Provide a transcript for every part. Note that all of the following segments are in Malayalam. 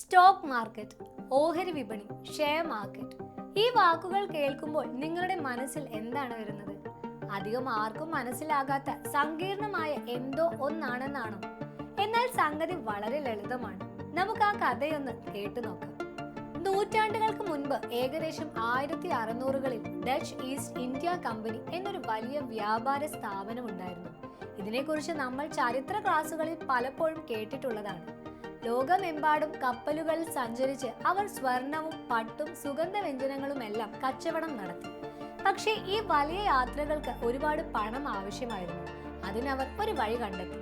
സ്റ്റോക്ക് മാർക്കറ്റ് ഓഹരി വിപണി ഷെയർ മാർക്കറ്റ്. ഈ വാക്കുകൾ കേൾക്കുമ്പോൾ നിങ്ങളുടെ മനസ്സിൽ എന്താണ് വരുന്നത്? അധികം ആർക്കും മനസ്സിലാകാത്ത സങ്കീർണമായ എന്തോ ഒന്നാണെന്നാണോ? എന്നാൽ സംഗതി വളരെ ലളിതമാണ്. നമുക്ക് ആ കഥയൊന്ന് കേട്ടു നോക്കാം. നൂറ്റാണ്ടുകൾക്ക് മുൻപ് ഏകദേശം ആയിരത്തി അറുന്നൂറുകളിൽ ഡച്ച് ഈസ്റ്റ് ഇന്ത്യ കമ്പനി എന്നൊരു വലിയ വ്യാപാര സ്ഥാപനം ഉണ്ടായിരുന്നു ഇതിനെക്കുറിച്ച് നമ്മൾ ചരിത്ര ക്ലാസ്സുകളിൽ പലപ്പോഴും കേട്ടിട്ടുള്ളതാണ്. ലോകമെമ്പാടും കപ്പലുകളിൽ സഞ്ചരിച്ച് അവർ സ്വർണവും പട്ടും സുഗന്ധവ്യഞ്ജനങ്ങളും എല്ലാം കച്ചവടം നടത്തി. പക്ഷേ ഈ വലിയ യാത്രകൾക്ക് ഒരുപാട് പണം ആവശ്യമായിരുന്നു. അതിനവർ ഒരു വഴി കണ്ടെത്തി.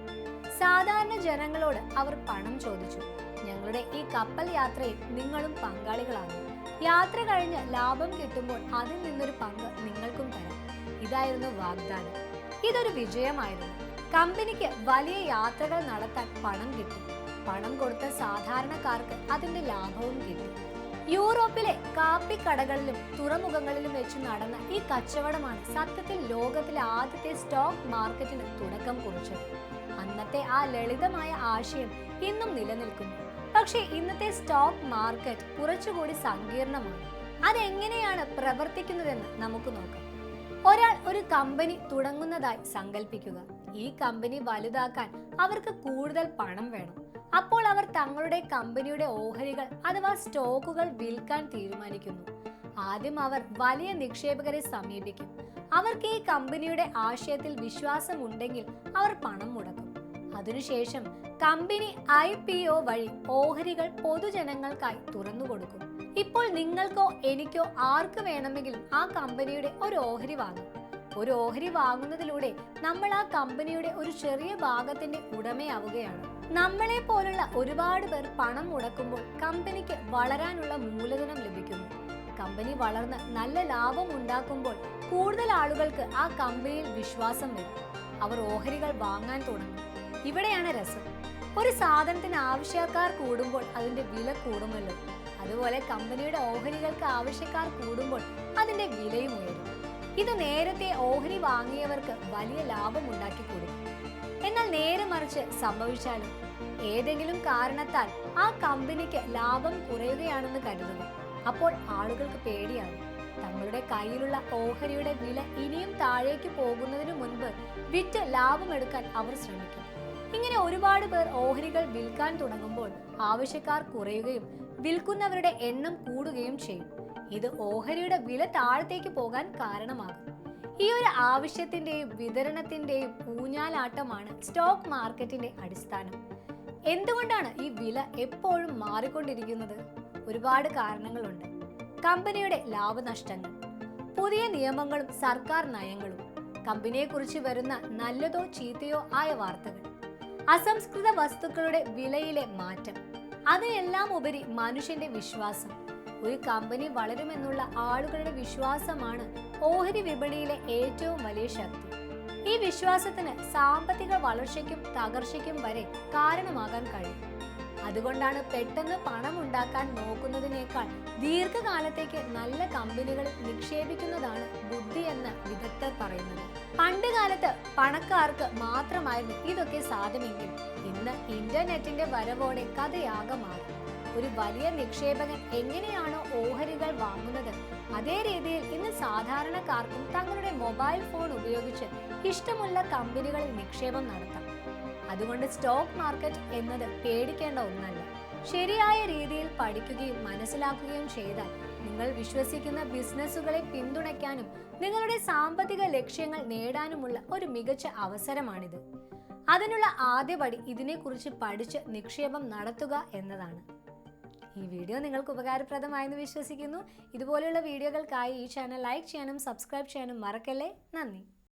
സാധാരണ ജനങ്ങളോട് അവർ പണം ചോദിച്ചു. ഞങ്ങളുടെ ഈ കപ്പൽ യാത്രയിൽ നിങ്ങളും പങ്കാളികളാണ്. യാത്ര കഴിഞ്ഞ് ലാഭം കിട്ടുമ്പോൾ അതിൽ നിന്നൊരു പങ്ക് നിങ്ങൾക്കും തരാം. ഇതായിരുന്നു വാഗ്ദാനം. ഇതൊരു വിജയമായിരുന്നു. കമ്പനിക്ക് വലിയ യാത്രകൾ നടത്താൻ പണം കിട്ടി. പണം കൊടുത്ത സാധാരണക്കാർക്ക് അതിന്റെ ലാഭവും കിട്ടി. യൂറോപ്പിലെ കാപ്പി കടകളിലും തുറമുഖങ്ങളിലും വെച്ച് നടന്ന ഈ കച്ചവടമാണ് സത്യത്തിൽ ലോകത്തിലെ ആദ്യത്തെ സ്റ്റോക്ക് മാർക്കറ്റിന് തുടക്കം കുറിച്ചത്. അന്നത്തെ ആ ലളിതമായ ആശയം ഇന്നും നിലനിൽക്കുന്നു. പക്ഷേ ഇന്നത്തെ സ്റ്റോക്ക് മാർക്കറ്റ് കുറച്ചുകൂടി സങ്കീർണമാണ്. അതെങ്ങനെയാണ് പ്രവർത്തിക്കുന്നതെന്ന് നമുക്ക് നോക്കാം. ഒരാൾ ഒരു കമ്പനി തുടങ്ങുന്നതായി സങ്കല്പിക്കുക ഈ കമ്പനി വലുതാക്കാൻ അവർക്ക് കൂടുതൽ പണം വേണം. അപ്പോൾ അവർ തങ്ങളുടെ കമ്പനിയുടെ ഓഹരികൾ അഥവാ സ്റ്റോക്കുകൾ വിൽക്കാൻ തീരുമാനിക്കുന്നു. ആദ്യം അവർ വലിയ നിക്ഷേപകരെ സമീപിക്കും. അവർക്ക് ഈ കമ്പനിയുടെ ആശയത്തിൽ വിശ്വാസം ഉണ്ടെങ്കിൽ അവർ പണം മുടക്കും. അതിനുശേഷം കമ്പനി ഐ പി ഒ വഴി ഓഹരികൾ പൊതുജനങ്ങൾക്കായി തുറന്നു കൊടുക്കും. ഇപ്പോൾ നിങ്ങൾക്കോ എനിക്കോ ആർക്ക് വേണമെങ്കിലും ആ കമ്പനിയുടെ ഒരു ഓഹരി വാങ്ങാം. ഒരു ഓഹരി വാങ്ങുന്നതിലൂടെ നമ്മൾ ആ കമ്പനിയുടെ ഒരു ചെറിയ ഭാഗത്തിന്റെ ഉടമയാവുകയാണ്. നമ്മളെ പോലുള്ള ഒരുപാട് പേർ പണം മുടക്കുമ്പോൾ കമ്പനിക്ക് വളരാനുള്ള മൂലധനം ലഭിക്കുന്നു. കമ്പനി വളർന്ന് നല്ല ലാഭം ഉണ്ടാക്കുമ്പോൾ കൂടുതൽ ആളുകൾക്ക് ആ കമ്പനിയിൽ വിശ്വാസം വരും. അവർ ഓഹരികൾ വാങ്ങാൻ തുടങ്ങും. ഇവിടെയാണ് രസം. ഒരു സാധനത്തിന് ആവശ്യക്കാർ കൂടുമ്പോൾ അതിന്റെ വില കൂടുമല്ലോ. അതുപോലെ കമ്പനിയുടെ ഓഹരികൾക്ക് ആവശ്യക്കാർ കൂടുമ്പോൾ അതിന്റെ വിലയും ഉയരും. ഇത് നേരത്തെ ഓഹരി വാങ്ങിയവർക്ക് വലിയ ലാഭം ഉണ്ടാക്കി കൊടുക്കും എന്നാൽ നേരെ മറിച്ച് സംഭവിച്ചാലും ഏതെങ്കിലും കാരണത്താൽ ആ കമ്പനിക്ക് ലാഭം കുറയുകയാണെന്ന് കരുതുന്നു. അപ്പോൾ ആളുകൾക്ക് പേടിയാണ്. തങ്ങളുടെ കയ്യിലുള്ള ഓഹരിയുടെ വില ഇനിയും താഴേക്ക് പോകുന്നതിനു മുൻപ് വിറ്റ് ലാഭമെടുക്കാൻ അവർ ശ്രമിക്കും. ഇങ്ങനെ ഒരുപാട് പേർ ഓഹരികൾ വിൽക്കാൻ തുടങ്ങുമ്പോൾ ആവശ്യക്കാർ കുറയുകയും വിൽക്കുന്നവരുടെ എണ്ണം കൂടുകയും ചെയ്യും. ഇത് ഓഹരിയുടെ വില താഴത്തേക്ക് പോകാൻ കാരണമാകും. ഈ ഒരു ആവശ്യത്തിന്റെയും വിതരണത്തിന്റെയും ഊഞ്ഞാലാട്ടമാണ് സ്റ്റോക്ക് മാർക്കറ്റിന്റെ അടിസ്ഥാനം. എന്തുകൊണ്ടാണ് ഈ വില എപ്പോഴും മാറിക്കൊണ്ടിരിക്കുന്നത്? ഒരുപാട് കാരണങ്ങളുണ്ട്. കമ്പനിയുടെ ലാഭനഷ്ടങ്ങൾ പുതിയ നിയമങ്ങളും സർക്കാർ നയങ്ങളും കമ്പനിയെക്കുറിച്ച് വരുന്ന നല്ലതോ ചീത്തയോ ആയ വാർത്തകൾ അസംസ്കൃത വസ്തുക്കളുടെ വിലയിലെ മാറ്റം അതിനെല്ലാം ഉപരി മനുഷ്യന്റെ വിശ്വാസം ഒരു കമ്പനി വളരുമെന്നുള്ള ആളുകളുടെ വിശ്വാസമാണ് ഓഹരി വിപണിയിലെ ഏറ്റവും വലിയ ശക്തി. ഈ വിശ്വാസത്തിന് സാമ്പത്തിക വളർച്ചയ്ക്കും തകർച്ചയ്ക്കും വരെ കാരണമാകാൻ കഴിയും. അതുകൊണ്ടാണ് പെട്ടെന്ന് പണം ഉണ്ടാക്കാൻ നോക്കുന്നതിനേക്കാൾ ദീർഘകാലത്തേക്ക് നല്ല കമ്പനികളിൽ നിക്ഷേപിക്കുന്നതാണ് ബുദ്ധി എന്ന് വിദഗ്ധർ പറയുന്നത്. പണ്ട് കാലത്ത് പണക്കാർക്ക് മാത്രമായിരുന്നു ഇതൊക്കെ സാധ്യമെങ്കിൽ ഇന്ന് ഇന്റർനെറ്റിന്റെ വരവോടെ കഥയാകെ ഒരു വലിയ നിക്ഷേപകൻ എങ്ങനെയാണോ ഓഹരികൾ വാങ്ങുന്നത്? അതേ രീതിയിൽ ഇന്ന് സാധാരണക്കാർക്കും തങ്ങളുടെ മൊബൈൽ ഫോൺ ഉപയോഗിച്ച് ഇഷ്ടമുള്ള കമ്പനികളിൽ നിക്ഷേപം നടത്താം. അതുകൊണ്ട് സ്റ്റോക്ക് മാർക്കറ്റ് എന്നത് പേടിക്കേണ്ട ഒന്നല്ല. ശരിയായ രീതിയിൽ പഠിക്കുകയും മനസ്സിലാക്കുകയും ചെയ്താൽ നിങ്ങൾ വിശ്വസിക്കുന്ന ബിസിനസ്സുകളെ പിന്തുണയ്ക്കാനും നിങ്ങളുടെ സാമ്പത്തിക ലക്ഷ്യങ്ങൾ നേടാനുമുള്ള ഒരു മികച്ച അവസരമാണിത്. അതിനുള്ള ആദ്യപടി ഇതിനെക്കുറിച്ച് പഠിച്ച് നിക്ഷേപം നടത്തുക എന്നതാണ്. ഈ വീഡിയോ നിങ്ങൾക്ക് ഉപകാരപ്രദമായെന്ന് വിശ്വസിക്കുന്നു. ഇതുപോലെയുള്ള വീഡിയോകൾക്കായി ഈ ചാനൽ ലൈക്ക് ചെയ്യാനും സബ്സ്ക്രൈബ് ചെയ്യാനും മറക്കല്ലേ? നന്ദി.